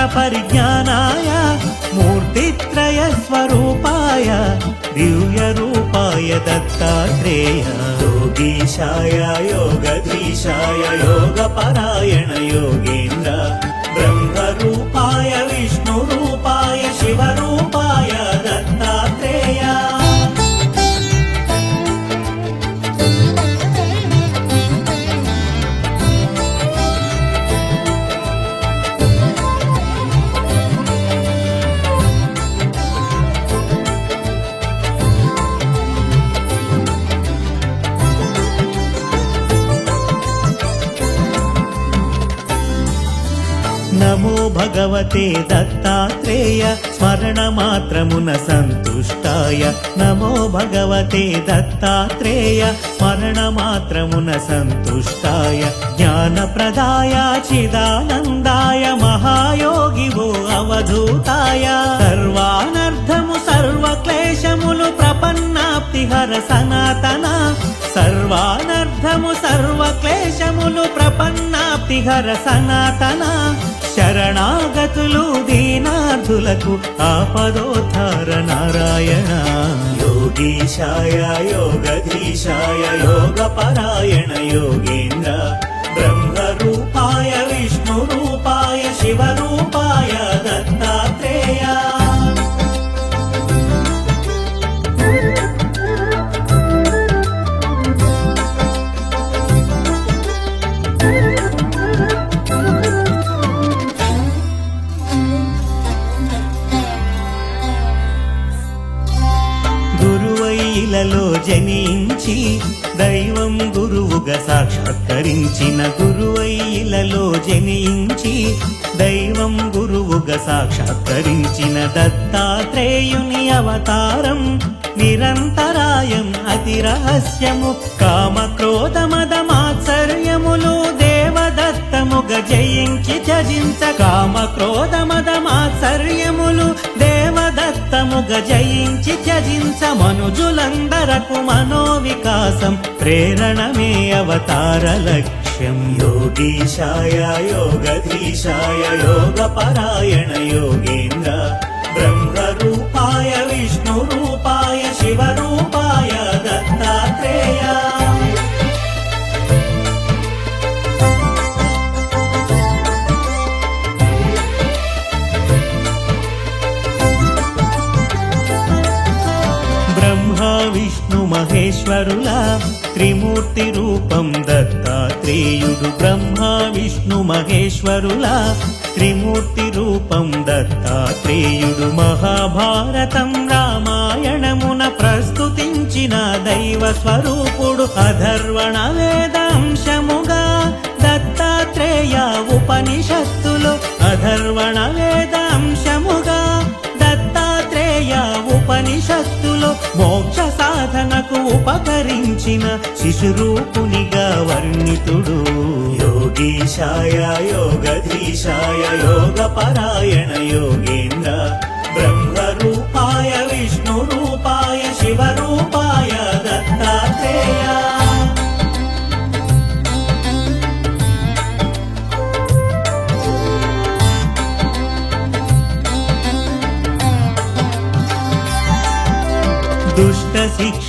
वेदशास्त्रपरिज्ञानाय मूर्तित्रयस्वरूपाय दिव्यरूपाय दत्तात्रेय योगीशाय योगधीशाय योगपरायण योगेन्द्र ब्रह्मरूपाय భగవతే దత్తాత్రేయ స్మరణ మాత్రమున సంతుష్టాయ. నమో భగవతే దత్తాత్రేయ స్మరణ స్మరణమాత్రమున సంతుష్టాయ. జ్ఞానప్రదాయ చిదానందాయ మహాయోగి మహాయోగివో అవధూతాయ. సర్వానర్థము సర్వక్లేశములు ప్రపన్నాప్తిహర సనాతన. సర్వానర్థము సర్వక్లేశములు ప్రపన్న ప్రపన్నాప్తిహర సనాతన శరణాగతులు దీనార్థులకు ఆపదోద్ధార నారాయణ. యోగీశాయ యోగధీశాయ యోగపరాయణ యోగేంద్ర బ్రహ్మరూపాయ విష్ణురూపాయ శివరూపాయ దత్త సాక్షాత్కరించిన గురువైలలో జనించి దైవం గురువుగా సాక్షాత్కరించిన దత్తాత్రేయుని అవతారం నిరంతరాయం అతి రహస్యము కామ క్రోధ మద మాత్సర్యములు దేవదత్తముగ జయించి చజించ కామ క్రోధ మద జయించి త్యజించ మనుజులందరకు మనోవికాసం ప్రేరణమే అవతార లక్ష్యం. యోగీశాయ యోగధీశాయ యోగపరాయణ యోగేంద్ర బ్రహ్మరూపాయ విష్ణురూపాయ శివరూపాయ మహేశ్వరుల త్రిమూర్తి రూపం దత్తాత్రేయుడు బ్రహ్మ విష్ణు మహేశ్వరుల త్రిమూర్తి రూపం దత్తాత్రేయుడు మహాభారతం రామాయణమున ప్రస్తుతించిన దైవ స్వరూపుడు అధర్వణ వేదాంశముగా దత్తాత్రేయ ఉపనిషత్తులు అధర్వణ వేదాంశముగా దత్తాత్రేయ ఉపనిషత్తులో మోక్ష సాధనకు ఉపకరించిన శిశురూపునిగా వర్ణితుడు. యోగీశాయ యోగధీశాయ యోగపరాయణ యోగేంద్ర.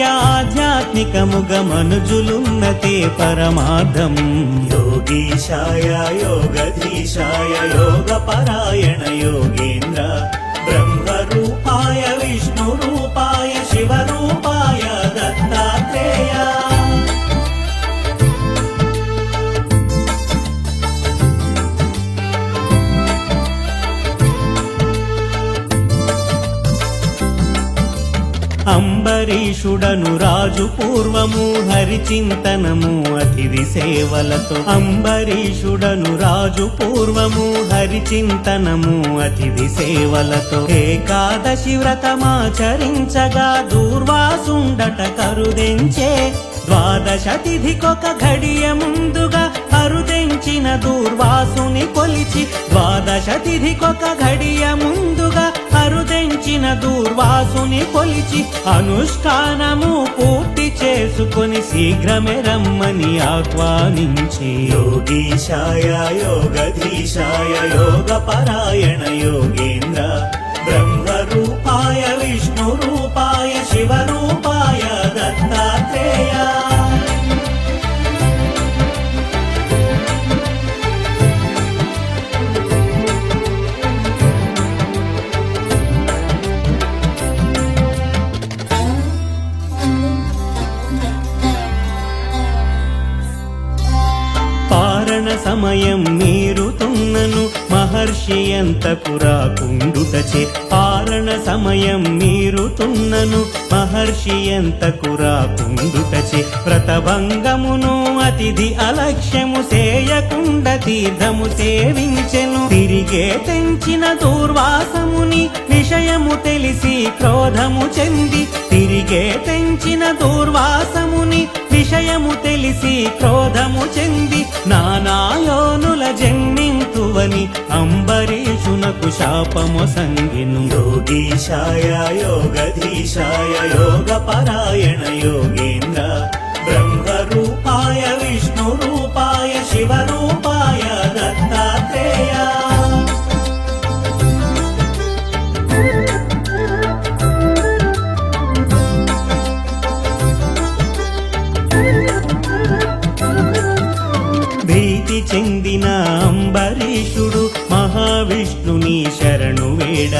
ఆధ్యాత్మికముగ మనుజులున్నతే పరమార్థం. యోగీశాయ యోగధీశాయ యోగ పరాయణ యోగేంద్ర. బ్రహ్మరూపాయ విష్ణు రూపాయ అంబరీషుడను రాజు పూర్వము హరిచింతనము అతిథి సేవలతో. అంబరీషుడను రాజు పూర్వము హరిచింతనము అతిథి సేవలతో. ఏకాదశి వ్రతమాచరించగా దూర్వాసుండట కరుదెంచే. ద్వాదశ తిథికొక ఘడియ ముందుగా కరుదెంచిన దూర్వాసుని కొలిచి ద్వాదశ తిథికొక ఘడియ ముందుగా అరుదెంచిన దూర్వాసుని కొలిచి అనుష్ఠానము పూర్తి చేసుకొని శీఘ్రమే రమ్మని ఆహ్వానించి. యోగీశాయ యోగధీశాయ యోగ పరాయణ యోగేంద్ర. బ్రహ్మ రూపాయ విష్ణు రూపాయ శివ ఎంతకు రాకుండుటచే పారణ సమయం మీరుతున్నను. మహర్షి ఎంతకు రాకుండుటచే వ్రతభంగమును అతిథి అలక్ష్యము చేయకుండా తీర్థము సేవించెను. తిరిగే తెంచిన దూర్వాసముని విషయము తెలిసి క్రోధము చెంది తిరిగే తెంచిన దుర్వాసముని విషయము తెలిసి క్రోధము చెంది నానాయోనుల జన్మింతువని అంబరీషునకు శాపము సంగిను. యోగీశాయ యోగధీశాయ యోగ పరాయణ యోగేంద్ర. బ్రహ్మ రూపాయ విష్ణు రూపాయ శివ రూపాయ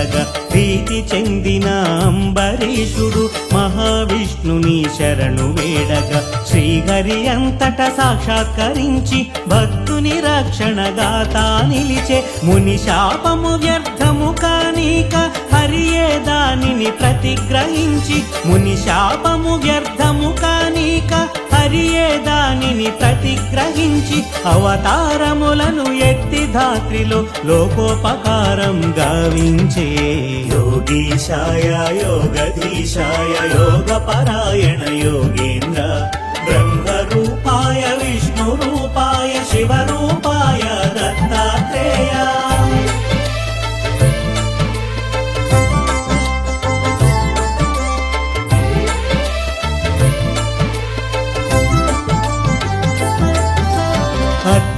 వేడగా ప్రీతి చెందిన అంబరీషుడు మహావిష్ణుని శరణు వేడగా. శ్రీహరి అంతట సాక్షాత్కరించి భక్తుని రక్షణగా తా నిలిచే. ముని శాపము వ్యర్థము కానీక హరియే దానిని ప్రతిగ్రహించి. ముని శాపము వ్యర్థము కానీక హరియే దానిని ప్రతిగ్రహించి అవతారములను ఎత్తి ధాత్రిలో లోకోపకారం గావించే. యోగీశాయ యోగధీశాయ యోగ పరాయణ యోగేంద్ర. బ్రహ్మరూపాయ విష్ణు రూపాయ శివరూపాయ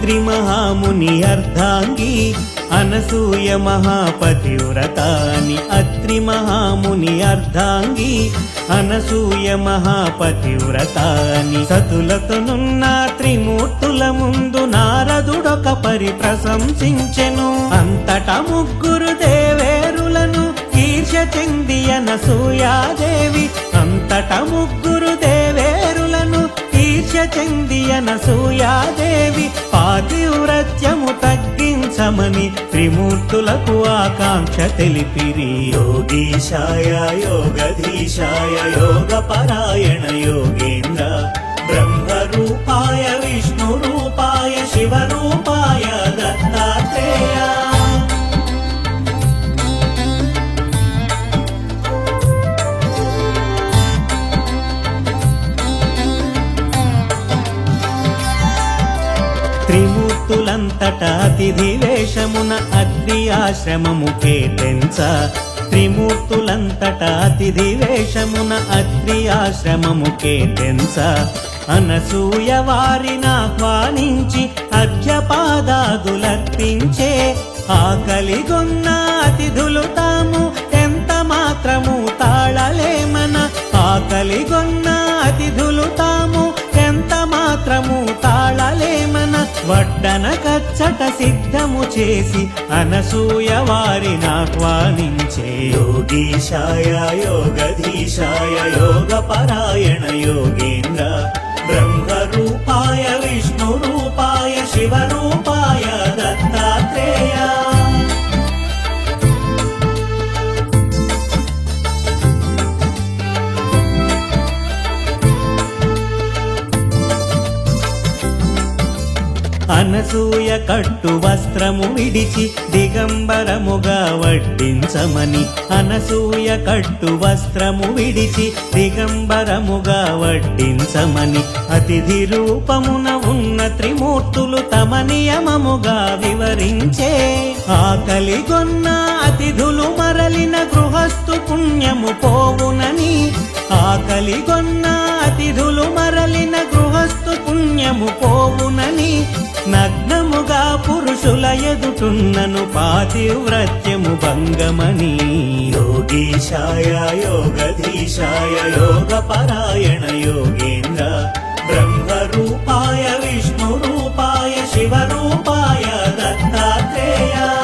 అత్రి మహాముని అర్ధాంగి అనసూయ మహాపతివ్రతాని. అత్రి మహాముని అర్ధాంగి అనసూయ మహాపతివ్రతాని. సతులతోనున్న త్రిమూర్తుల ముందు నారదుడొక పరి ప్రశంసించెను. అంతట ముగ్గురు దేవేరులను కీర్ష చెంది అనసూయాదేవి అంతట ముగ్గురు దేవ ఈర్ష చెందియన సూయాదేవి పాతివ్రత్యము తగ్గించమని త్రిమూర్తులకు ఆకాంక్ష తెలిపిరి. యోగీశాయ యోగధీశాయ యోగ పరాయణ యోగేంద్ర. బ్రహ్మరూపాయ విష్ణు రూపాయ శివరూపాయ దత్తాత్రేయ. త్రిమూర్తులంతట అతిథి వేషమున అగ్ని ఆశ్రమము కేటెంచ త్రిమూర్తులంతట అతిథి వేషమున అగ్ని ఆశ్రమము కేటెంచ అనసూయ వారిని ఆహ్వానించి అర్ఘ్యపాదాదులర్పించే ఆకలిగొన్న అతిథులు తాము ఎంత మాత్రము తాళలేమన. ఆకలిగొన్న అతిథులు తాము ఎంత మాత్రము తాళలేమన. వడ్డన కచ్చట సిద్ధము చేసి అనసూయ వారిని ఆహ్వానించే. యోగీశాయ యోగధీశాయ యోగ పరాయణ యోగేంద్ర. బ్రహ్మ రూపాయ విష్ణు రూపాయ శివ రూపాయ దత్తాత్రేయ అనసూయ కట్టు వస్త్రము విడిచి దిగంబరముగా వడ్డించమని అనసూయ కట్టు వస్త్రము విడిచి దిగంబరముగా వడ్డించమని అతిథి రూపమున ఉన్న త్రిమూర్తులు తమ నియమముగా వివరించే ఆకలిగొన్న అతిథులు మరలిన గృహస్థు పుణ్యము పోవునని ఆకలిగొన్న పుణ్యము పోవునని నగ్నముగా పురుషుల ఎదుటున్నను పాతివ్రత్యము భంగమని. యోగీశాయ యోగధీశాయ యోగ పరాయణ యోగేంద్ర. బ్రహ్మ రూపాయ విష్ణు రూపాయ శివ రూపాయ దత్తాత్రేయ.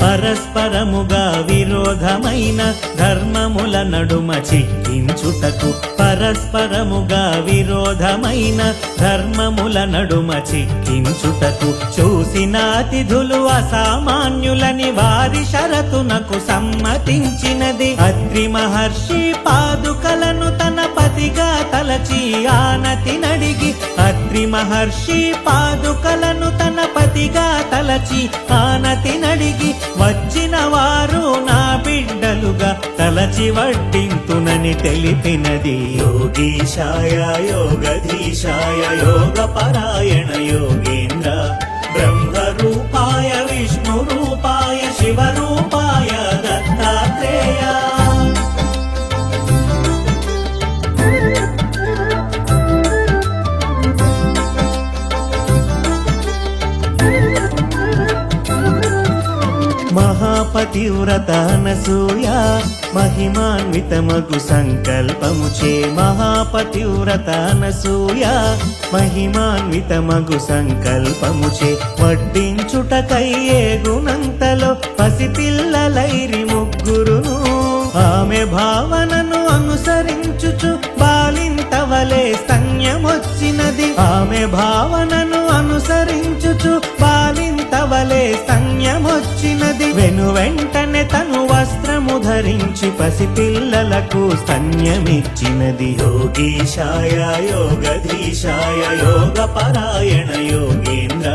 పరస్పరముగా విరోధమైన ధర్మముల నడుమ చిక్కించుటకు పరస్పరముగా విరోధమైన ధర్మముల నడుమ చిక్కించుటకు చూసిన అతిథులు అసామాన్యులని వారి షరతునకు సమ్మతించినది. అద్రి మహర్షి పాదుకలను తన పతిగా తలచి ఆనతి నడిగి అద్రి మహర్షి పాదుకలను తన పతిగా తలచి ఆనతి నడిగి వచ్చిన వారు నా బిడ్డలుగా తలచి వడ్డింతునని తెలిపినది. యోగీశాయ యోగధీశాయ యోగ పరాయణ యోగేంద్ర బ్రహ్మ రూపాయ విష్ణు రూపాయ శివ రూపాయ దత్తాత్రేయ మహాపతివ్రత అనసూయ మహిమాన్వితమగు సంకల్పముచే మహాపతివ్రత అనసూయ మహిమాన్వితమగు సంకల్పముచే వడ్డించుటకయ్యే గుణంతలో పసిపిల్లలైరి ముగ్గురును. ఆమె భావనను అనుసరించుచు బాలింతవలే స్తన్యమొచ్చినది ఆమె భావనను అనుసరించుచు బాలింతవలే స్తన్యమొచ్చినది వెను వెంటనే తను వస్త్రము ధరించి పసిపిల్లలకు స్తన్యమిచ్చినది యోగీశాయ యోగధీశాయ యోగ పరాయణ యోగేంద్ర.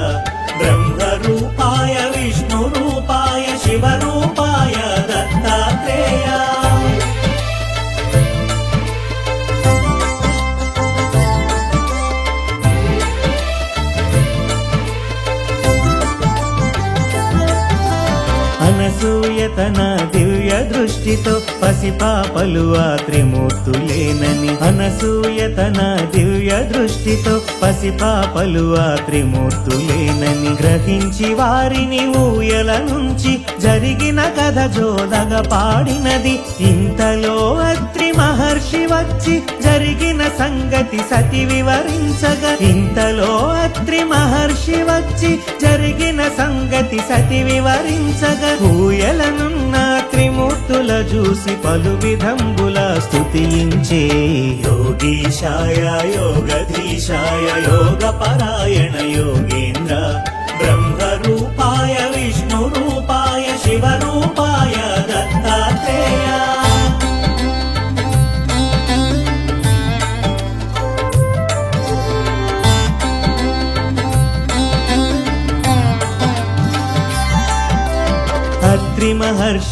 బ్రహ్మ రూపాయ విష్ణు రూపాయ శివ రూపాయ దత్తాత్రేయ. అనసూయ తన దివ్య దృష్టితో పసిపాపలు ఆ త్రిమూర్తులేనని అనసూయ తన దివ్య దృష్టితో పసిపాపలు ఆ త్రిమూర్తులేనని గ్రహించి వారిని ఊయల నుంచి జరిగిన కథ జోదగ పాడినది. ఇంతలో అత్రి మహర్షి వచ్చి జరిగిన సంగతి సతి వివరించగా. ఇంతలో అత్రి మహర్షి వచ్చి జరిగిన సంగతి సతి వివరించగా. ఊయలనున్న త్రిమూర్తుల చూసి పలు విధంబుల స్తుతించే యోగీశాయ యోగధీశాయ యోగ పరాయణ యోగేంద్ర.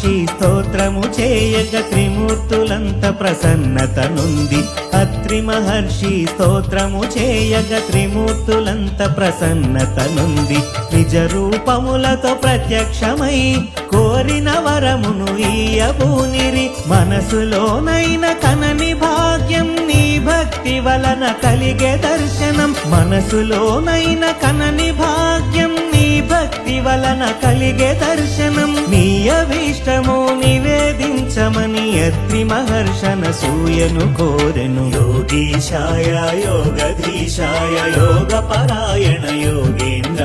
మహర్షి స్తోత్రము చేయగ త్రిమూర్తులంత ప్రసన్నత నుంది అత్రి మహర్షి స్తోత్రము చేయగ త్రిమూర్తులంత ప్రసన్నత నుంది నిజ రూపములతో ప్రత్యక్షమై కోరిన వరమును ఈయబూనిరి మనసులోనైన కనని భాగ్యం నీ భక్తి వలన కలిగే దర్శనం. మనసులోనైన కనని భాగ్యం భక్తి వలన కలిగే దర్శనం. నీ అభీష్టము నివేదించమని అత్రి మహర్షణ సూయను కోరెను. యోగీశాయ యోగధీశాయ యోగ పరాయణ యోగేంద్ర.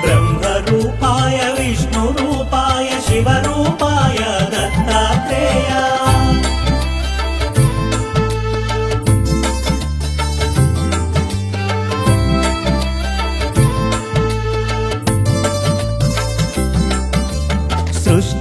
బ్రహ్మ రూపాయ విష్ణు రూపాయ శివ రూపాయ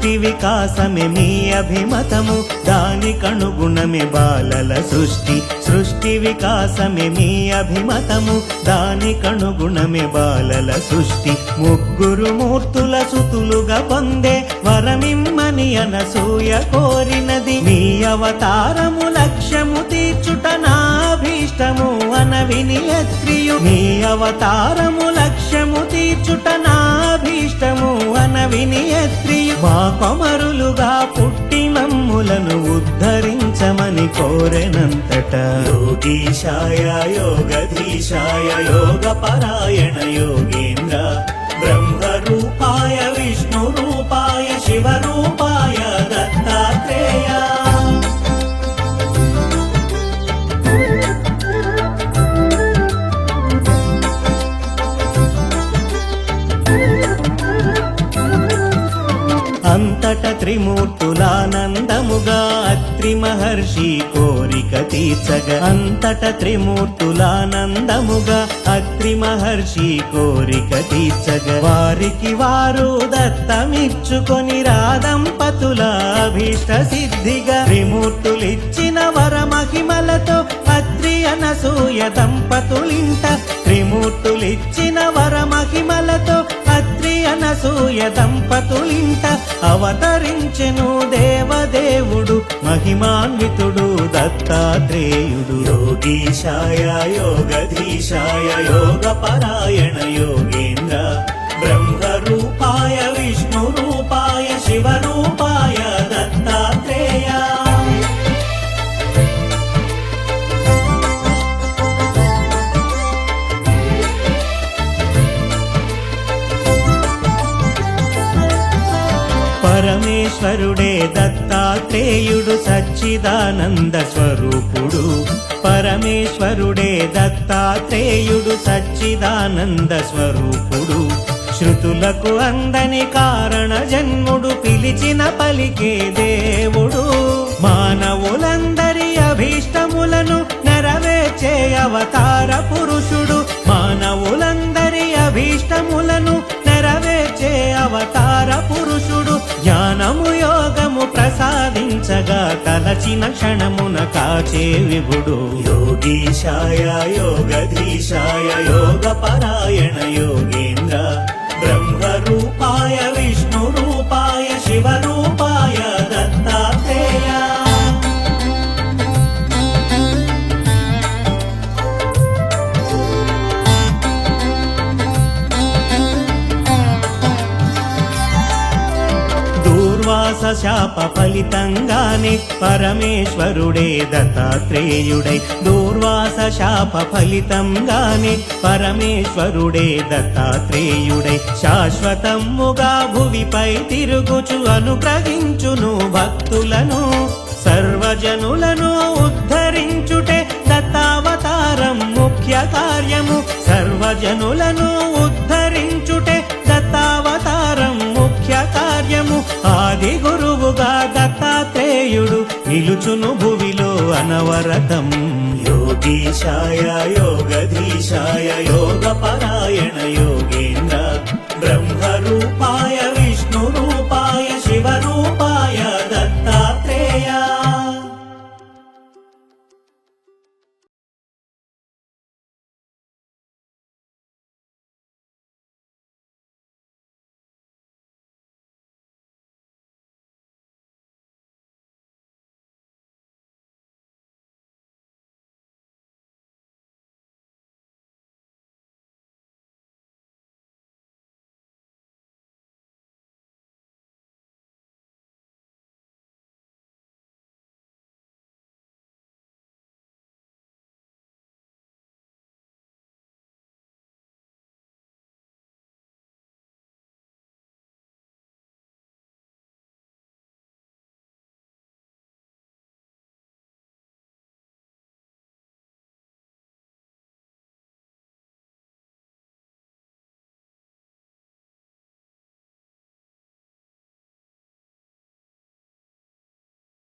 సృష్టి వికాసమే మీ అభిమతము. దానికనుగుణమే బాలల సృష్టి. సృష్టి వికాసమే మీ అభిమతము. దానికనుగుణమే బాలల సృష్టి. ముగ్గురు మూర్తుల సుతులుగా పొందే వరమిమ్మని అనసూయ కోరినది. మీ అవతారము లక్ష్యము తీర్చుట నాభి అనవిని అత్రియు నీ అవతారము లక్ష్యము తీర్చుట నాభీష్టము అనవిని అత్రియు మా కొమరులుగా పుట్టి మమ్ములను ఉద్ధరించమని కోరెనంతట. యోగీశాయ యోగధీశాయ యోగ పరాయణ యోగేంద్ర. బ్రహ్మ రూపాయ మహర్షి కోరిక తీర్చగా అంతట త్రిమూర్తులానందముగా అత్రి మహర్షి కోరిక తీర్చగా వారికి వారు దత్తమిచ్చుకొని రాదంపతుల అభీష్ట సిద్ధిగా త్రిమూర్తులిచ్చిన వర మహిమలతో అత్రి అనసూయ దంపతులింట త్రిమూర్తులిచ్చిన వర మహిమలతో అనసూయ దంపతులింట అవతరించెను దేవదేవుడు మహిమాన్వితుడు దత్తాత్రేయుడు. యోగీశాయ యోగధీశాయ యోగ పరాయణ యోగేంద్ర. బ్రహ్మ రూపాయ విష్ణు రూపాయ శివ రూపాయ పరమేశ్వరుడే దత్తాత్రేయుడు సచ్చిదానంద స్వరూపుడు. పరమేశ్వరుడే దత్తాత్రేయుడు సచ్చిదానంద స్వరూపుడు. శృతులకు అందని కారణ జన్ముడు పిలిచిన పలికే దేవుడు. మానవులందరి అభీష్టములను నెరవేర్చే అవతార పురుషుడు. మానవులందరి అభీష్టములను నెరవేర్చే అవతార పురుషుడు? జ్ఞానము యోగము ప్రసాదించగా తలచిన క్షణమున కాచే విభుడు. యోగీశాయ యోగధీశాయ యోగ పరాయణ యోగేంద్ర. బ్రహ్మ రూపాయ విష్ణు రూపాయ శివ రూపాయ దత్తాత్రేయ శాప ఫలితంగానే పరమేశ్వరుడే దత్తాత్రేయుడై దూర్వాస శాప ఫలితంగానే పరమేశ్వరుడే దత్తాత్రేయుడై. శాశ్వతముగా భువిపై తిరుగుచు అనుగ్రహించును భక్తులను సర్వజనులను ఉద్ధరించుటే దత్తావతారం ముఖ్య కార్యము. సర్వజనులను ఉద్ధరించు నిలుచును భువిలో అనవరతం. యోగీశాయ యోగధీశాయ యోగ పరాయణ యోగేంద్ర బ్రహ్మరూపాయ రూపాయ